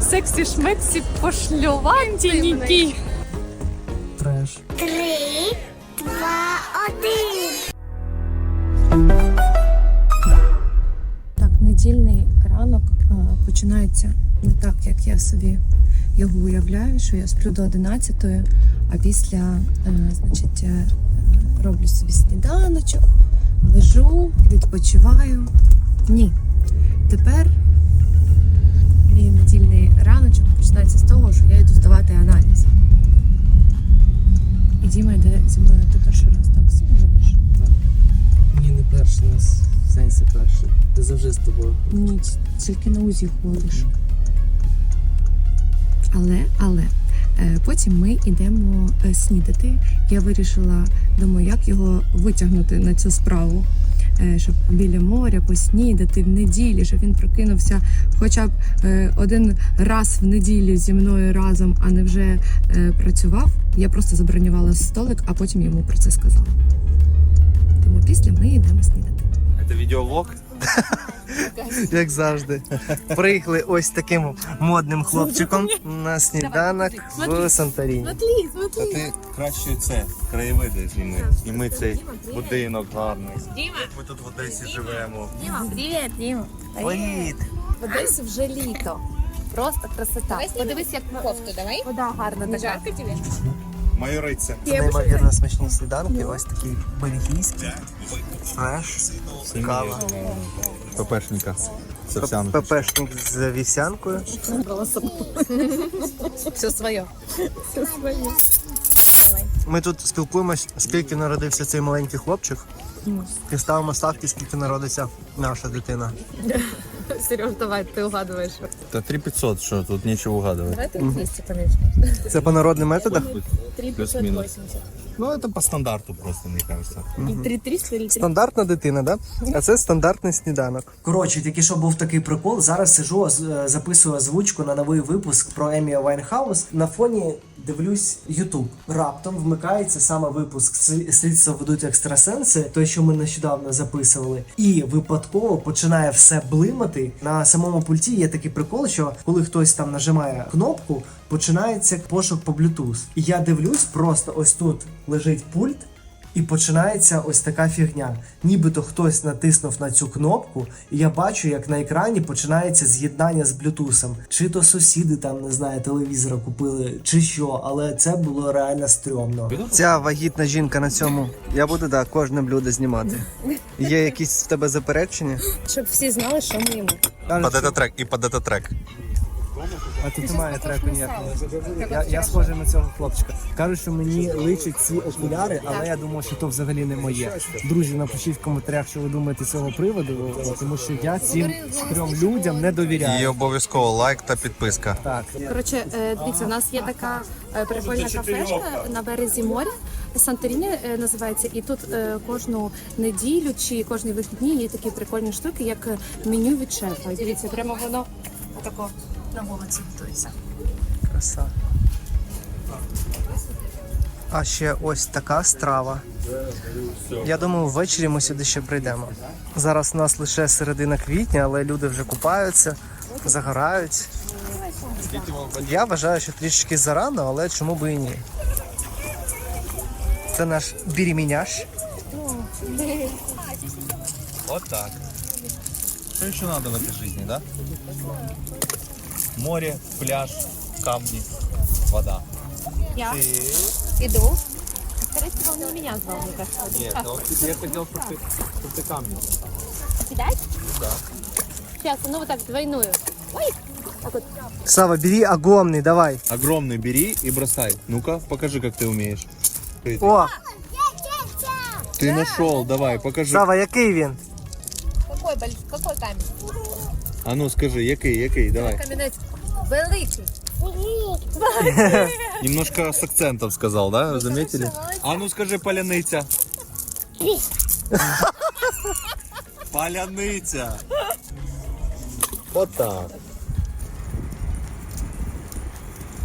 Сексі шмексі пошлювантінький. Треш. Три, два, один. Так, недільний ранок е, починається не так, як я собі його уявляю, що я сплю до 11 а після, е, значить, е, роблю собі сніданочок, лежу, відпочиваю. Ні. Тепер мій недільний раночок починається з того, що я йду здавати аналіз. І Діма йде зі мною ти перший раз так собі йдеш? Ні, не перший нас. В сенсі перший. Ти завжди з тобою. Ні, тільки на УЗІ ходиш. Але, але е, потім ми йдемо е, снідати. Я вирішила, думаю, як його витягнути на цю справу. Е, Щоб біля моря поснідати в неділі, щоб він прокинувся хоча б е, один раз в неділю зі мною разом, а не вже е, працював. Я просто забронювала столик, а потім йому про це сказала. Тому після ми йдемо снідати. Це видеовлог? Як завжди. Приїхали ось таким модним хлопчиком на сніданок в Санторіні. Та ти краще це, краєвиди зніми. Зніми цей будинок гарний. Діма! Ми тут в Одесі живемо. Діма, Привіт, Діма. Привіт! В Одесі вже літо. Просто красота. Подивись, як кофту, давай. Вода гарна така. Жарко тобі? Майориця. Неймовірно смачні сніданки, ось такі бельгійські, фреш, кава. Це вся. пепешник з вівсянкою. Все своє. Все своє. Ми тут спілкуємось, скільки народився цей маленький хлопчик, і ставимо ставки, скільки народиться наша дитина. Сереж, давай, ти угадуєш. Та 3500, що тут нічого угадувати. Давай 200, конечно. Це по народним методам? Плюс-мінус. Ну, це по стандарту просто, мені кажется. 3300 или Стандартна дитина, да? А це стандартний сніданок. Коротше, тільки що був такий прикол. Зараз сижу, з- записую озвучку на новий випуск про Емі Вайнхаус. На фоні дивлюсь Ютуб. Раптом вмикається саме випуск Слідство ведуть екстрасенси, той, що ми нещодавно записували, і випадково починає все блимати. На самому пульті є такий прикол, що коли хтось там нажимає кнопку, починається пошук по Bluetooth. І я дивлюсь, просто ось тут лежить пульт. І починається ось така фігня. Нібито хтось натиснув на цю кнопку, і я бачу, як на екрані починається з'єднання з блютусом. Чи то сусіди там не знаю, телевізора купили, чи що, але це було реально стрьомно. Ця вагітна жінка на цьому. Я буду да, кожне блюдо знімати. Є якісь в тебе заперечення? Щоб всі знали, що ми їмо. Под этот трек і под этот трек. А тут немає треку ніякого. Я, я схожий на цього хлопчика. Кажуть, що мені личать ці окуляри, але я думаю, що то взагалі не моє. Друзі, напишіть в коментарях, що ви думаєте з цього приводу, тому що я цим трьом людям не І довіряю. обов'язково лайк та підписка. Так. Коротше, е, дивіться, у нас є така е, прикольна кафешка на березі моря. Санторіні е, називається, і тут е, кожну неділю чи кожні вихідні є такі прикольні штуки, як меню від шефа. Дивіться, прямо воно отако на вулиці готується. Краса. А ще ось така страва. Я думаю, ввечері ми сюди ще прийдемо. Зараз у нас лише середина квітня, але люди вже купаються, загорають. Я вважаю, що трішки зарано, але чому би і ні. Це наш біріміняш. Вот так. Что еще надо в этой жизни, да? Море, пляж, камни, вода. Я Ты... іду. Скорее всего, он не меня звал, мне кажется. Нет, а вот я хотел, чтобы ты, чтобы ты камни. Кидать? Да. Сейчас, ну вот так, двойную. Ой! Так вот. Сава, бери огромний, давай. Огромный бери и бросай. Ну-ка, покажи, как ты умеешь. О, Ты нашел, давай, покажи. Сава, який він? Какой. Какой камень? А ну скажи, який, який, давай. Камінець великий. Немножко с акцентом сказал, да? Заметили? А ну скажи поляниця. Поляниця. Вот так.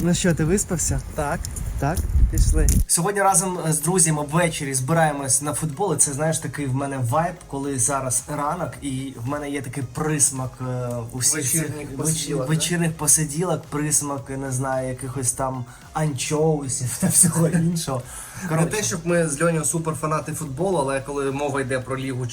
Ну що, ти виспався? Так. Так. Пішли. Сьогодні разом з друзями ввечері збираємось на футбол. І це знаєш такий в мене вайб, коли зараз ранок, і в мене є такий присмак е, усіх Вечірніх цих посиділок, веч- вечірних посиділок, присмак, не знаю, якихось там анчоусів та всього іншого. Не те, щоб ми з Льоню суперфанати футболу, але коли мова йде про лігу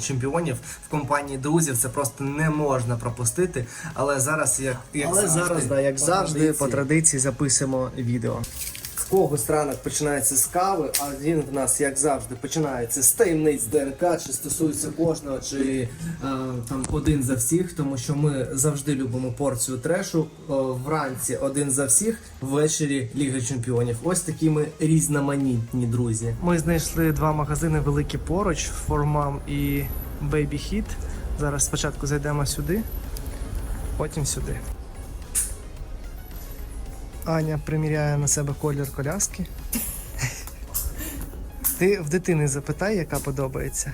чемпіонів в компанії друзів, це просто не можна пропустити. Але зараз, як, як Але завжди, зараз, да, як по завжди, по традиції записуємо відео. Когось ранок починається з кави, а він в нас, як завжди, починається з таємниць ДНК, чи стосується кожного, чи е, там один за всіх, тому що ми завжди любимо порцію трешу. Е, вранці один за всіх, ввечері Ліга Чемпіонів. Ось такі ми різноманітні друзі. Ми знайшли два магазини великі поруч: Mom і Baby Hit. Зараз спочатку зайдемо сюди, потім сюди. Аня приміряє на себе колір коляски. Ти в дитини запитай, яка подобається.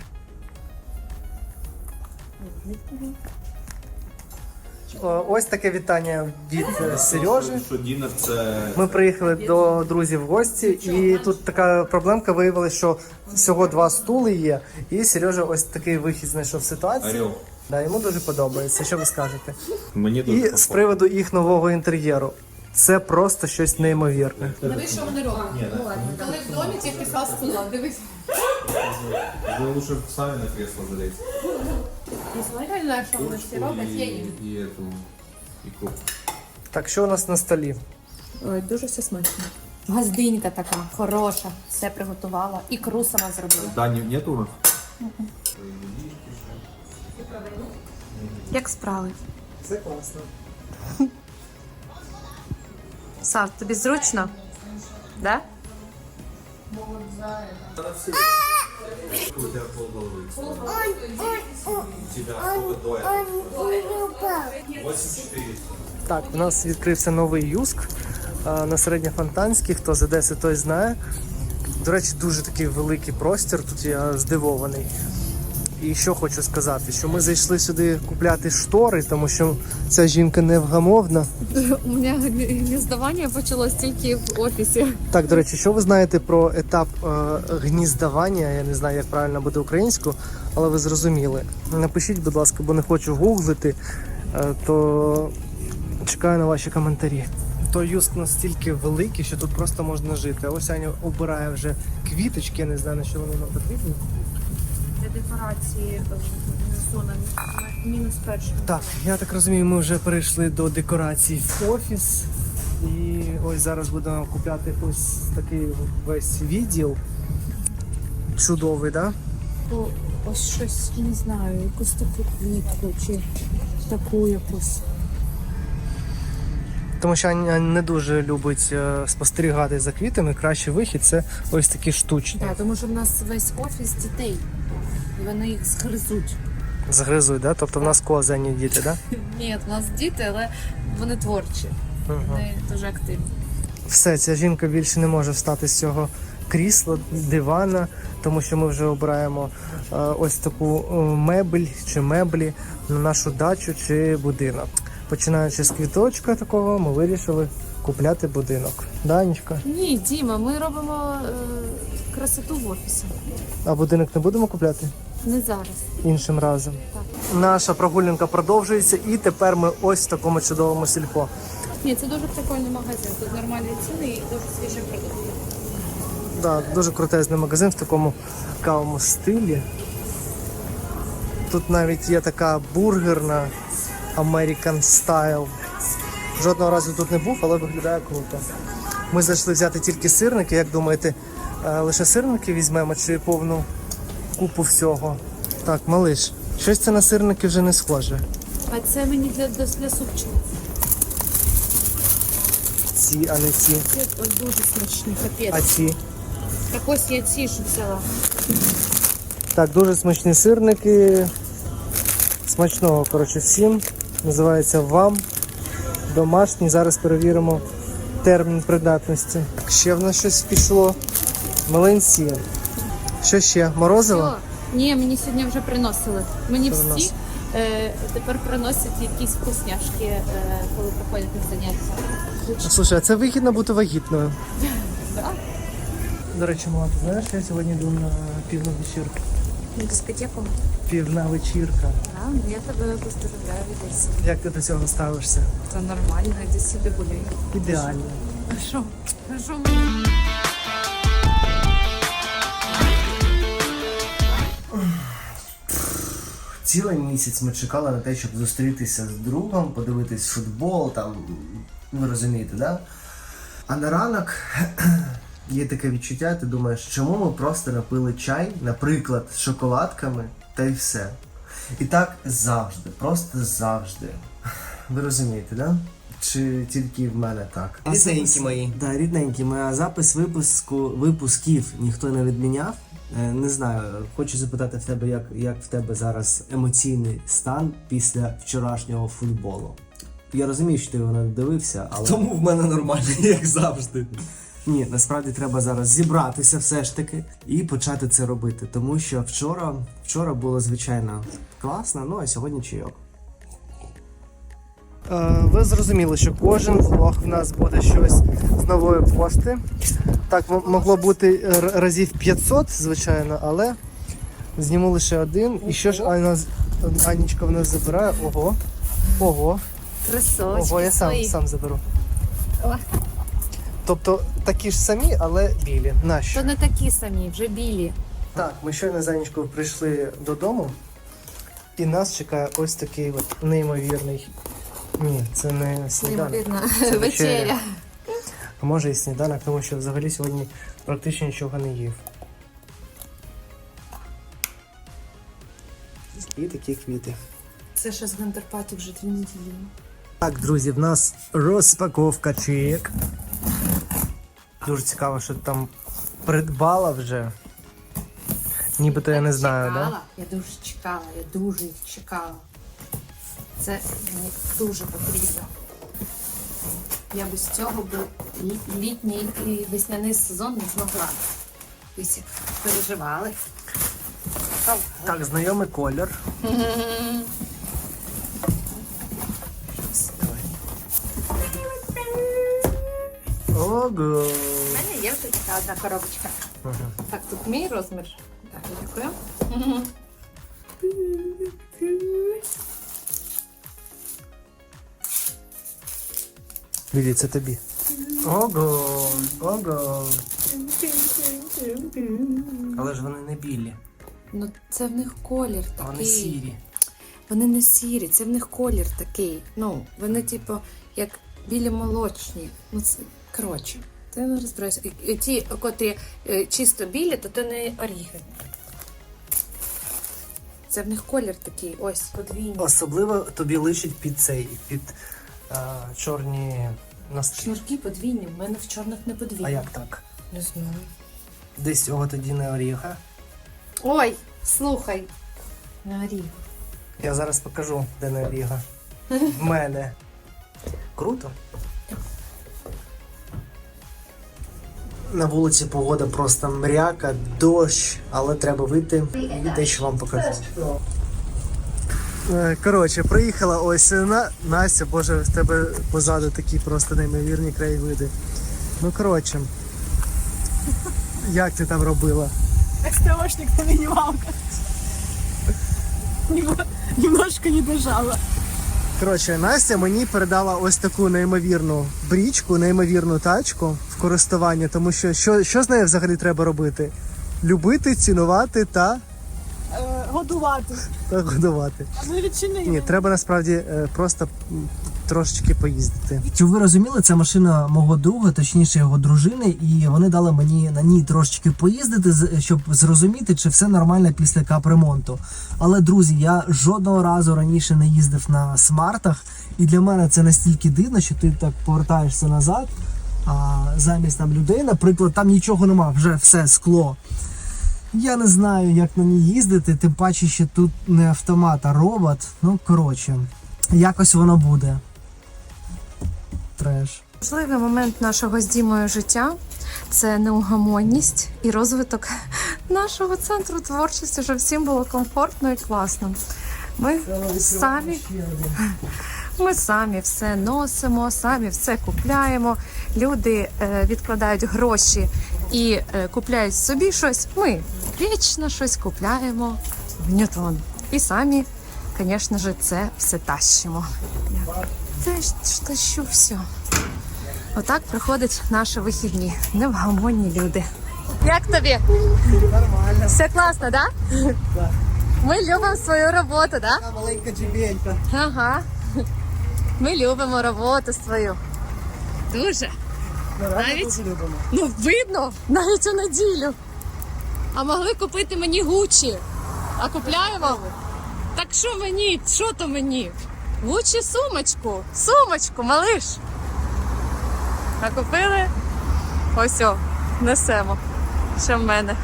О, Ось таке вітання від е, Сережі. Що Дінер це Ми приїхали до друзів в гості, і тут така проблемка виявилася, що всього два стули є, і Сережа ось такий вихід знайшов. Орел. Да, йому дуже подобається. Що ви скажете? Мені дуже І з приводу їх нового інтер'єру. Це просто щось неймовірне. Дивись, що вони роблять. Коли в домі тільки писав стула, дивись. Ви лучше самі на кресло. Не смотри, що вони всі роблять, я їм. І, і, і. Так, що у нас на столі? Ой, дуже все смачно. Газдинька така, хороша, все приготувала. Ікру сама зробила. Дані нет у нас? Як справи? Це класно. Сав, тобі зручно? Да? У тебе полголови. Ой, ой, ой, У тебе сколько доя? он не упал. 8400. Так, у нас відкрився новий юск на середньофонтанській. Хто з Одеси, той знає. До речі, дуже такий великий простір. Тут я здивований. І що хочу сказати, що ми зайшли сюди купляти штори, тому що ця жінка невгамовна. У мене гніздування почалось тільки в офісі. Так, до речі, що ви знаєте про етап е, гніздавання? Я не знаю, як правильно буде українською, але ви зрозуміли. Напишіть, будь ласка, бо не хочу гуглити, е, то чекаю на ваші коментарі. Той юск настільки великий, що тут просто можна жити. Ось Аня обирає вже квіточки, я не знаю, на що вони нам потрібні. Для декорації внесу на мінус перший. Так, я так розумію, ми вже перейшли до декорацій в офіс. І ось зараз будемо купляти ось такий весь відділ. Чудовий, так? Да? О, ось щось не знаю, якусь таку квітку чи таку якусь. Тому що Аня не дуже любить е, спостерігати за квітами. Кращий вихід це ось такі штучні. Так, тому що в нас весь офіс дітей. Вони їх згризуть. Згризуть, да? Тобто в нас козані діти, да? Ні, в нас діти, але вони творчі. Вони дуже активні. Все, ця жінка більше не може встати з цього крісла, дивана, тому що ми вже обираємо е, ось таку е, мебель чи меблі на нашу дачу чи будинок. Починаючи з квіточка такого, ми вирішили купляти будинок. Данечка. Ні, Діма, ми робимо е, красоту в офісі. А будинок не будемо купляти? Не зараз. іншим разом. Наша прогулянка продовжується, і тепер ми ось в такому чудовому сільпо. Ні, це дуже прикольний магазин. Тут нормальні ціни і дуже свіжі продукти. Да, дуже крутезний магазин в такому кавому стилі. Тут навіть є така бургерна American Style. Жодного разу тут не був, але виглядає круто. Ми зайшли взяти тільки сирники. Як думаєте, е, лише сирники візьмемо чи повну купу всього? Так, малиш, щось це на сирники вже не схоже. А це мені для, для, для супчика. Ці, а не ці. Це ось дуже смачні, А капець. ці. Так ось я ці що взяла. Так, дуже смачні сирники. Смачного, коротше, всім. Називається вам. Домашній. Зараз перевіримо термін придатності. Так, ще в нас щось пішло. Млинці. Що ще? Морозиво? Ні, мені сьогодні вже приносили. Мені всі е, тепер приносять якісь вкусняшки, е, коли приходять на заняття. Слушай, а це вигідно бути вагітною. Так? До речі, мала, ти знаєш, я сьогодні йду на півна вечірка. На дискотеку. Півна вечірка. Да, ну я тебе поздравляю, Одесі. Як ти до цього ставишся? Це нормально, іди собі гуляй. Ідеально. А що? Цілий місяць ми чекали на те, щоб зустрітися з другом, подивитись футбол, там, ви розумієте, да? А на ранок є таке відчуття, ти думаєш, чому ми просто напили чай, наприклад, з шоколадками, та й все. І так завжди, просто завжди. Ви розумієте, да? Чи тільки в мене так? Рідненькі мої. Да, рідненькі, моя запис випуску випусків ніхто не відміняв. Е, Не знаю, хочу запитати в тебе, як, як в тебе зараз емоційний стан після вчорашнього футболу. Я розумію, що ти його не дивився, але Тому в мене нормально, як завжди. ні, насправді треба зараз зібратися все ж таки і почати це робити. Тому що вчора, вчора було звичайно класно, ну а сьогодні чайок. Е, Ви зрозуміли, що кожен влог в нас буде щось з нової пошти. Так, могло бути разів 500, звичайно, але зніму лише один. І що ж Аня, Анічка в нас забирає? Ого. Ого. Красочки Ого, я сам, свої. сам заберу. О. Тобто такі ж самі, але білі. Нащо? То не такі самі, вже білі. Так, ми щойно з Анічкою прийшли додому, і нас чекає ось такий от неймовірний. Ні, це не сніданок. Неймовірна Це вечеря. А може і сніданок, тому що взагалі сьогодні практично нічого не їв. І такі квіти. Це ще з гендерпаті вже дві неділі. Так, друзі, в нас розпаковка чек. Дуже цікаво, що ти там придбала вже. Нібито я не знаю, так? Да? Я дуже чекала, я дуже їх чекала. Це дуже потрібно. Я без цього би літній і весняний сезон не змогла. Ви переживали. Так, знайомий колір. Ого. У мене є вже така одна коробочка. Так, тут мій розмір. Так, дякую. Лілі, це тобі. Ого, ого. Але ж вони не білі, Ну, це в них колір а вони сірі. Вони не сірі, це в них колір такий. Ну, вони, типу, як білі молочні. Ну, це коротше. Ти не розбираєшся. І- і Ті, котрі е, чисто білі, то це не оріги. Це в них колір такий, ось, подвійний. Особливо тобі личить під цей, під чорні носки. Шнурки подвійні, в мене в чорних не подвійні. А як так? Не знаю. Десь цього тоді не оріха. Ой, слухай. Не оріг. Я зараз покажу, де не оріга. В мене. Круто. На вулиці погода просто мряка, дощ, але треба вийти і дещо вам покажу. Е, Коротше, приїхала ось на Настя, боже, в тебе позаду такі просто неймовірні краєвиди. Ну коротше. Як ти там робила? СТОшник на минималках. Немо- Немножко не дожала. Коротше, Настя мені передала ось таку неймовірну брічку, неймовірну тачку в користування, тому що що, що з нею взагалі треба робити? Любити, цінувати та, годувати. годувати. А ми відчинили. Ні, треба насправді е, просто трошечки поїздити. Щоб ви розуміли, це машина мого друга, точніше його дружини, і вони дали мені на ній трошечки поїздити, щоб зрозуміти, чи все нормально після капремонту. Але друзі, я жодного разу раніше не їздив на смартах, і для мене це настільки дивно, що ти так повертаєшся назад. А замість там людей, наприклад, там нічого нема, вже все скло. Я не знаю, як на ній їздити, тим паче, що тут не автомат, а робот. Ну, коротше, якось воно буде. Треш. Важливий момент нашого з Дімою життя це неугамонність і розвиток нашого центру творчості, щоб всім було комфортно і класно. Ми самі, ми самі все носимо, самі все купляємо. Люди е, відкладають гроші і е, купляють собі щось, ми вічно щось купляємо в Ньютон. І самі, звісно ж, це все тащимо. Це ж тащу все. Отак проходять наші вихідні. Невгамонні люди. Як тобі? Нормально. Все класно, так? Да? Ми любимо свою роботу, так? Да? Маленька джебелька. Ага. Ми любимо роботу свою. Дуже. Навіть ну видно, навіть у неділю. А могли купити мені Гучі. А купляємо? Так що мені? Що то мені? Гучі сумочку. Сумочку, малиш. А купили? Ось о, несемо. Що в мене?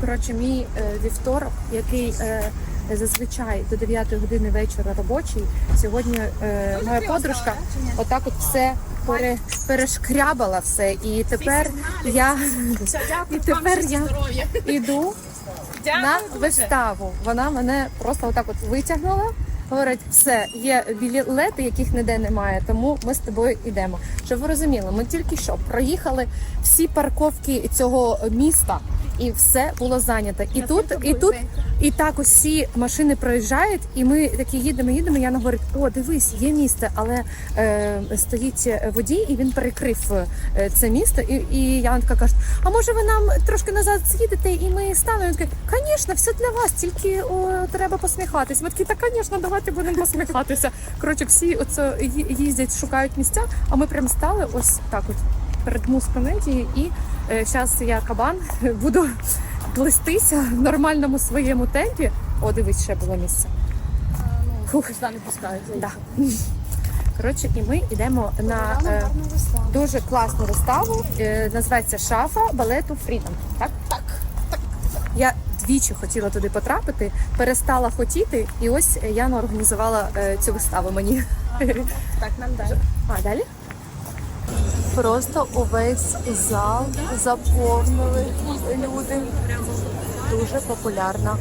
Коротше, мій е, вівторок, який е, зазвичай до 9 години вечора робочий. Сьогодні е, моя подружка отак от все пере, перешкрябала все. І тепер я і тепер я іду на виставу. Вона мене просто отак от витягнула. Говорить, все, є білети, яких ніде немає, тому ми з тобою йдемо. Щоб ви розуміли, ми тільки що проїхали всі парковки цього міста, і все було зайнято. І тут, і тут, і так усі машини проїжджають, і ми такі їдемо, їдемо. Яна говорить: о, дивись, є місце, але е, стоїть водій, і він перекрив е, це місто. І, і Яна така каже: а може ви нам трошки назад з'їдете, і ми станемо? Звісно, все для вас, тільки о, треба посміхатись. Ми такі, та, звісно, давайте будемо посміхатися. Коротше, всі оце їздять, шукають місця, а ми прям стали ось так от перед мускомедією, і зараз я кабан буду плестися в нормальному своєму темпі. О, дивись, ще було місце. Фух. не пускають. Да. Коротше, і ми йдемо на е, дуже класну виставу. Е, називається Шафа балету Фрідом. Так? Так. Я двічі хотіла туди потрапити, перестала хотіти, і ось Яна організувала е, цю виставу мені. Так, нам далі. А далі? Просто увесь зал заповнили люди. Дуже популярна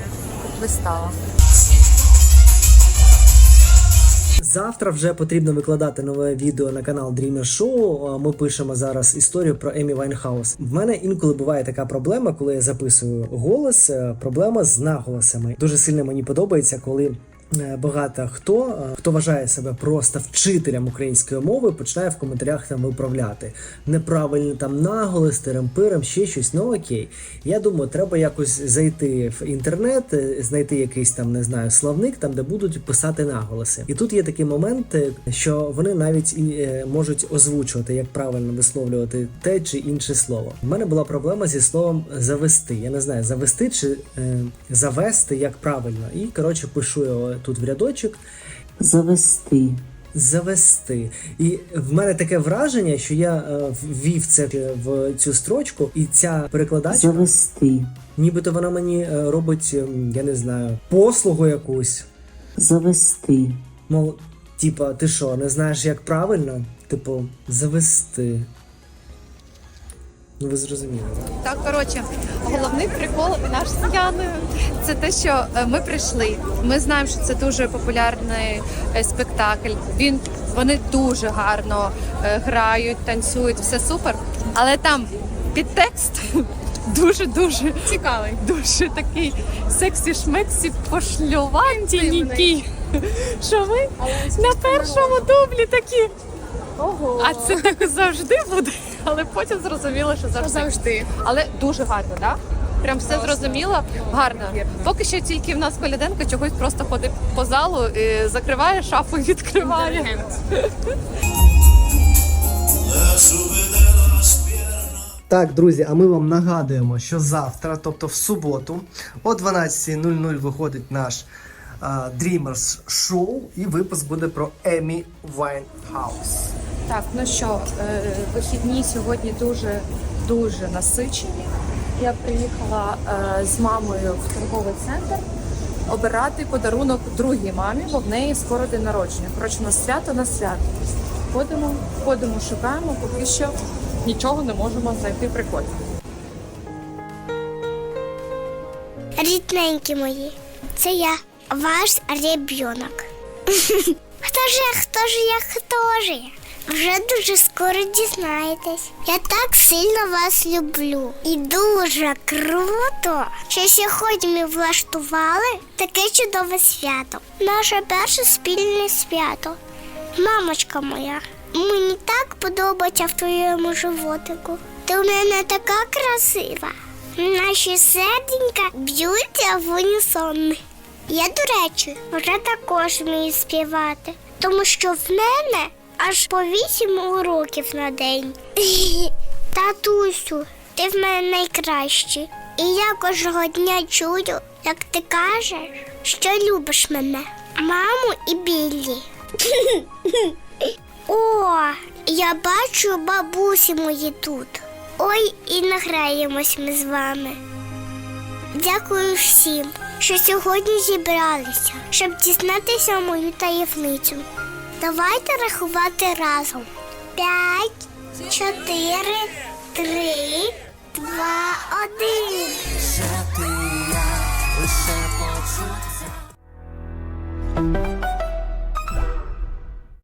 вистава. Завтра вже потрібно викладати нове відео на канал Dreamer Show. Ми пишемо зараз історію про Емі Вайнхаус. В мене інколи буває така проблема, коли я записую голос. е, Проблема з наголосами. Дуже сильно мені подобається, коли. Е, Багато хто е, хто вважає себе просто вчителем української мови, починає в коментарях там виправляти неправильно там наголос, теремпиром, ще щось. Ну окей. Я думаю, треба якось зайти в інтернет, е, знайти якийсь там не знаю словник, там де будуть писати наголоси. І тут є такий момент, що вони навіть і можуть озвучувати, як правильно висловлювати те чи інше слово. У мене була проблема зі словом завести. Я не знаю, завести чи е, завести, як правильно. І коротше пишу його тут в рядочок. завести, Завести. І в мене таке враження, що я е, ввів це в цю строчку, і ця перекладачка, завести, нібито вона мені е, робить, я не знаю, послугу якусь. завести, Мов, типа, ти що, не знаєш, як правильно? Типу, завести. Ну, ви зрозуміли, так? Так, коротше, головний прикол наш з Яною це те, що е, ми прийшли. Ми знаємо, що це дуже популярний е, спектакль. Він вони дуже гарно е, грають, танцюють, все супер. Але там підтекст дуже дуже цікавий, дуже такий сексі шмексі пошлювантінький. Що ми на першому дублі такі. Ого. А це так завжди буде, але потім зрозуміло, що завжди. завжди. Але дуже гарно, так? Да? Прям все зрозуміло, гарно. Поки що тільки в нас Коляденко чогось просто ходить по залу, і закриває шафу і відкриває. Так, друзі, а ми вам нагадуємо, що завтра, тобто в суботу, о 12.00 виходить наш Dreamers Show, і випуск буде про Емі Вайнхаус. Так, ну що, е, вихідні сьогодні дуже дуже насичені. Я приїхала е, з мамою в торговий центр обирати подарунок другій мамі, бо в неї скоро день народження. Коротше, на свято на свято. Ходимо, ходимо, шукаємо, поки що нічого не можемо знайти прикольно. Рідненькі мої, це я, ваш ребенок. Хто ж я, хто ж я, хто ж я? Вже дуже скоро дізнаєтесь. Я так сильно вас люблю. І дуже круто, що сьогодні ми влаштували таке чудове свято. Наше перше спільне свято. Мамочка моя, мені так подобається в твоєму животику. Ти у мене така красива. Наші серденька б'ються в унісон. Я, до речі, вже також вмію співати, тому що в мене аж по вісім уроків на день. Татусю, ти в мене найкращий. І я кожного дня чую, як ти кажеш, що любиш мене, маму і Біллі. О, я бачу бабусі мої тут. Ой, і награємось ми з вами. Дякую всім, що сьогодні зібралися, щоб дізнатися мою таємницю. Давайте рахувати разом. П'ять, чотири, три, два, один. Лише почуття.